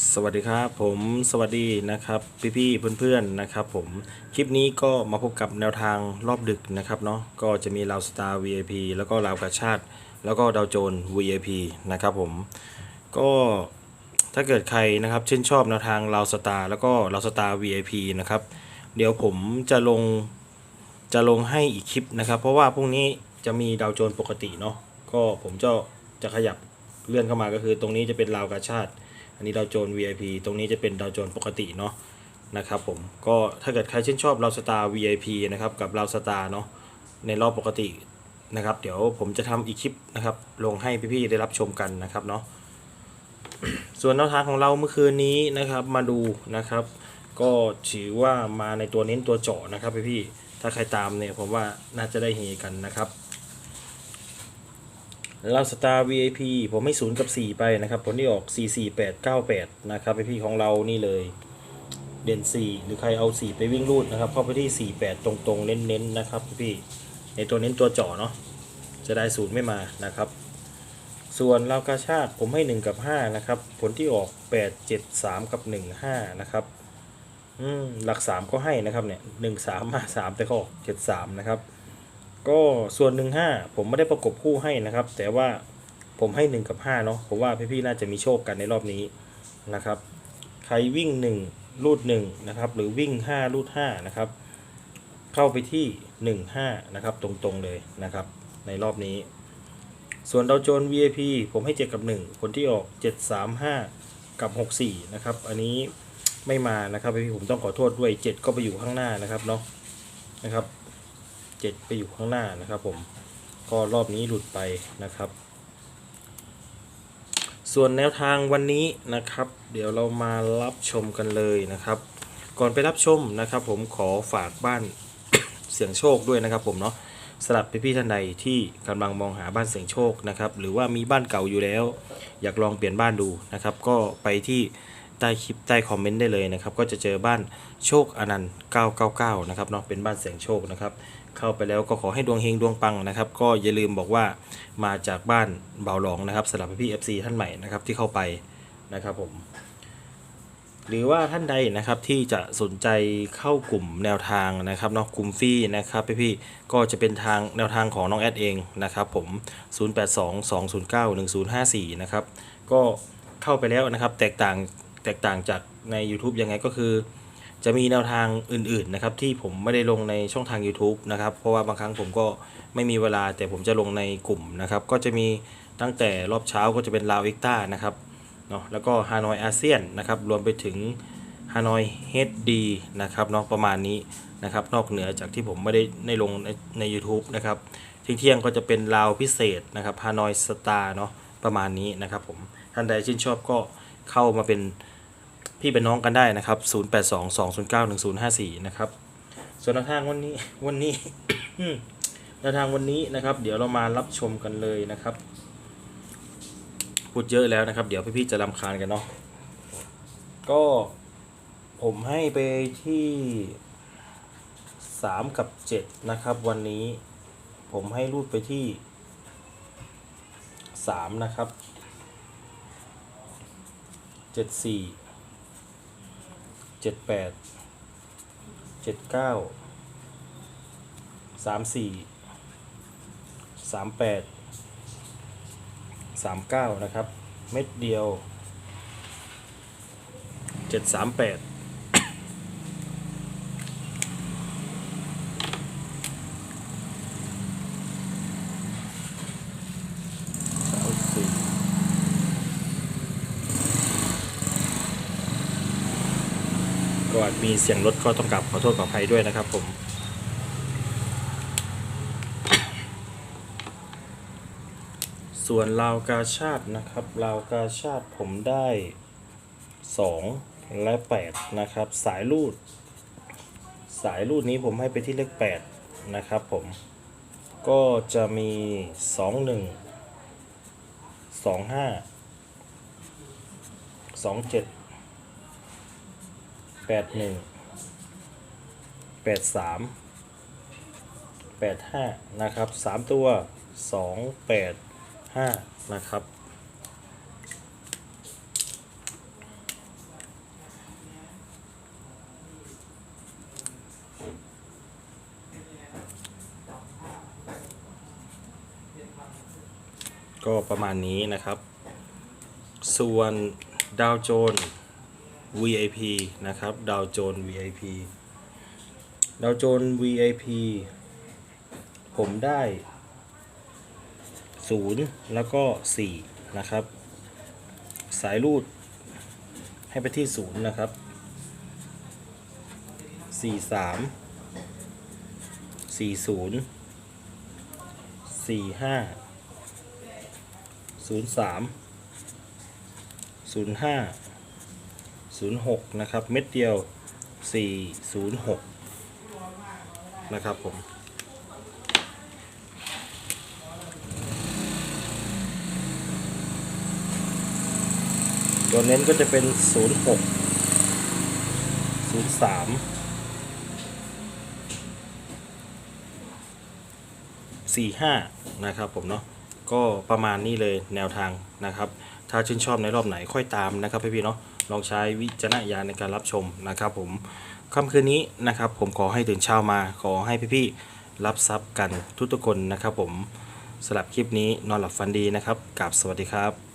สวัสดีครับผมสวัสดีนะครับพี่ๆเพื่อนๆนะครับผมคลิปนี้ก็มาพบกับแนวทางรอบดึกนะครับเนาะก็จะมีลาวสตาร์ VIP แล้วก็ลาวกาชาติ แล้วก็ดาวโจน VIP นะครับผมก็ถ้าเกิดใครนะครับชื่นชอบแนวทางลาวสตาร์แล้วก็ลาวสตาร์ VIP นะครับเดี๋ยวผมจะลงจะลงให้อีกคลิปนะครับ เพราะว่าพรุ่งนี้จะมีดาวโจนปกติเนาะก็ผมจะจะขยับเลื่อนเข้ามาก็คือตรงนี้จะเป็นลาวกาชาติ นนี้ดาวโจน VIP ตรงนี้จะเป็นดาวโจนปกติเนาะนะครับผมก็ถ้าเกิดใครชื่นชอบเราสตาร์ VIP นะครับกับเราสตาร์เนาะในรอบปกตินะครับ เดี๋ยวผมจะทำอีกคลิปนะครับ ลงให้พี่ๆได้รับชมกันนะครับเนาะส่วนแนวทางของเราเมื่อคืนนี้นะครับมาดูนะครับ ก็ถือว่ามาในตัวเน้นตัวเจาะนะครับพี่ๆถ้าใครตามเนี่ยผมว่าน่าจะได้เฮกันนะครับ เราสตาร์ VIP ผมให้ศูนย์กับ 4 ไปนะครับ ผลที่ออก 4 4 8 9 8 นะครับพี่ของเรานี่เลย เด่น 4 หรือใครเอา 4 ไปวิ่งรูดนะครับ เข้าไปที่ 4 8 ตรงๆ เน้นๆ นะครับพี่ในตัวเน้นตัวเจาะเนาะจะได้ศูนย์ไม่มานะครับ ส่วนเรากาชาติผมให้ 1 กับ 5 นะครับ ผลที่ออก 8 7 3 กับ 1 5 นะครับอืมหลัก 3 ก็ให้นะครับเนี่ย 1 3มา3แต่เขาออก 7 3 นะครับ ก็ส่วนหนึ่งห้าผมไม่ได้ประกบคู่ให้นะครับ แต่ว่าผมให้หนึ่งกับห้าเนาะผมว่าพี่ๆน่าจะมีโชคกันในรอบนี้นะครับ ใครวิ่งหนึ่งรูดหนึ่งนะครับ หรือวิ่งห้ารูดห้านะครับ เข้าไปที่หนึ่งห้านะครับ ตรงๆเลยนะครับ ในรอบนี้ ส่วนดาวโจน VIP ผมให้เจ็ดกับหนึ่งผลที่ออกเจ็ดสามห้ากับหกสี่นะครับ อันนี้ไม่มานะครับพี่ๆผมต้องขอโทษด้วยเจ็ดก็ไปอยู่ข้างหน้านะครับเนาะนะครับ 7 ไปอยู่ข้างหน้านะครับผมก็รอบนี้หลุดไปนะครับ ส่วนแนวทางวันนี้นะครับ เดี๋ยวเรามารับชมกันเลยนะครับ ก่อนไปรับชมนะครับ ผมขอฝากบ้านเสียงโชคด้วยนะครับผมเนาะสำหรับพี่ๆท่านใดที่กำลังมองหาบ้านเสียงโชคนะครับ หรือว่ามีบ้านเก่าอยู่แล้ว อยากลองเปลี่ยนบ้านดูนะครับ ก็ไปที่ใต้คลิปใต้คอมเมนต์ได้เลยนะครับ ก็จะเจอบ้านโชคอนันต์999 นะครับเนาะเป็นบ้านเสียงโชคนะครับ เข้าไปแล้วก็ขอให้ดวงเฮงดวงปังนะครับ ก็อย่าลืมบอกว่ามาจากบ้านเบาหลองนะครับสำหรับพี่ๆ FC ท่านใหม่นะครับที่เข้าไปนะครับผมหรือว่าท่านใดนะครับที่จะสนใจเข้ากลุ่มแนวทางนะครับเนาะกลุ่มฟรีนะครับพี่ๆก็จะเป็นทางแนวทางของน้องแอดเองนะครับผม 0822091054 นะครับก็เข้าไปแล้วนะครับแตกต่างแตกต่างจากใน YouTube ยังไงก็คือ จะมีแนวทางอื่นๆนะครับที่ผมไม่ได้ลงในช่องทาง YouTube นะครับเพราะว่าบางครั้งผมก็ไม่มีเวลาแต่ผมจะลงในกลุ่มนะครับก็จะมีตั้งแต่รอบเช้าก็จะเป็นลาวเอ็กต้านะครับเนาะแล้วก็ฮานอยอาเซียนนะครับรวมไปถึงฮานอยเฮดดีนะครับเนาะประมาณนี้นะครับนอกเหนือจากที่ผมไม่ได้ในลงในใน u t u b e นะครับเที่ยงก็จะเป็นลาวพิเศษนะครับฮานอยสตาร์เนาะประมาณนี้นะครับผมท่านใดชื่นชอบก็เข้ามาเป็น พี่เป็นน้องกันได้นะครับ 0822091054 นะครับ ส่วนแนวทางวันนี้วันนี้แนวทางวันนี้นะครับ เดี๋ยวเรามารับชมกันเลยนะครับพูดเยอะแล้วนะครับ เดี๋ยวพี่ๆจะรำคาญกันเนาะก็ผมให้ไปที่3กับ7นะครับ วันนี้ผมให้รูดไปที่3นะครับ74 เจ็ดแปดเจ็ดเก้าสามสี่สามแปดสามเก้านะครับ เม็ดเดียวเจ็ดสามแปดสามสี่ ก็อาจมีเสียงรถก็ต้องกลับขอโทษขออภัยด้วยนะครับผมส่วนลาวกาชาตินะครับลาวกาชาติผมได้ 2 และ 8 นะครับ สายรูด สายรูดนี้ผมให้ไปที่เลข 8 นะครับผม ก็จะมี 2 1 2 5 2 7 แปดหนึ่งแปดสามแปดห้านะครับสามตัวสองแปดห้านะครับก็ประมาณนี้นะครับ ส่วนดาวโจน VIP นะครับดาวโจน VIP ดาวโจน VIP ผมได้0แล้วก็4นะครับ สายรูดให้ไปที่0นะครับ4 3 4 0 4 5 0 3 0 5 06นะครับ เม็ดเดียว 406 นะครับผมตัวเน้นก็จะเป็น 06 03 45 นะครับผมเนาะ ก็ประมาณนี้เลยแนวทางนะครับ ถ้าชื่นชอบในรอบไหนค่อยตามนะครับพี่ๆเนาะ ลองใช้วิจารณญาณในการรับชมนะครับ ผมค่ำคืนนี้นะครับ ผมขอให้ตื่นเช้ามา ขอให้พี่ๆรับทรัพย์กันทุกๆคนนะครับ ผมสำหรับคลิปนี้นอนหลับฝันดีนะครับกับสวัสดีครับ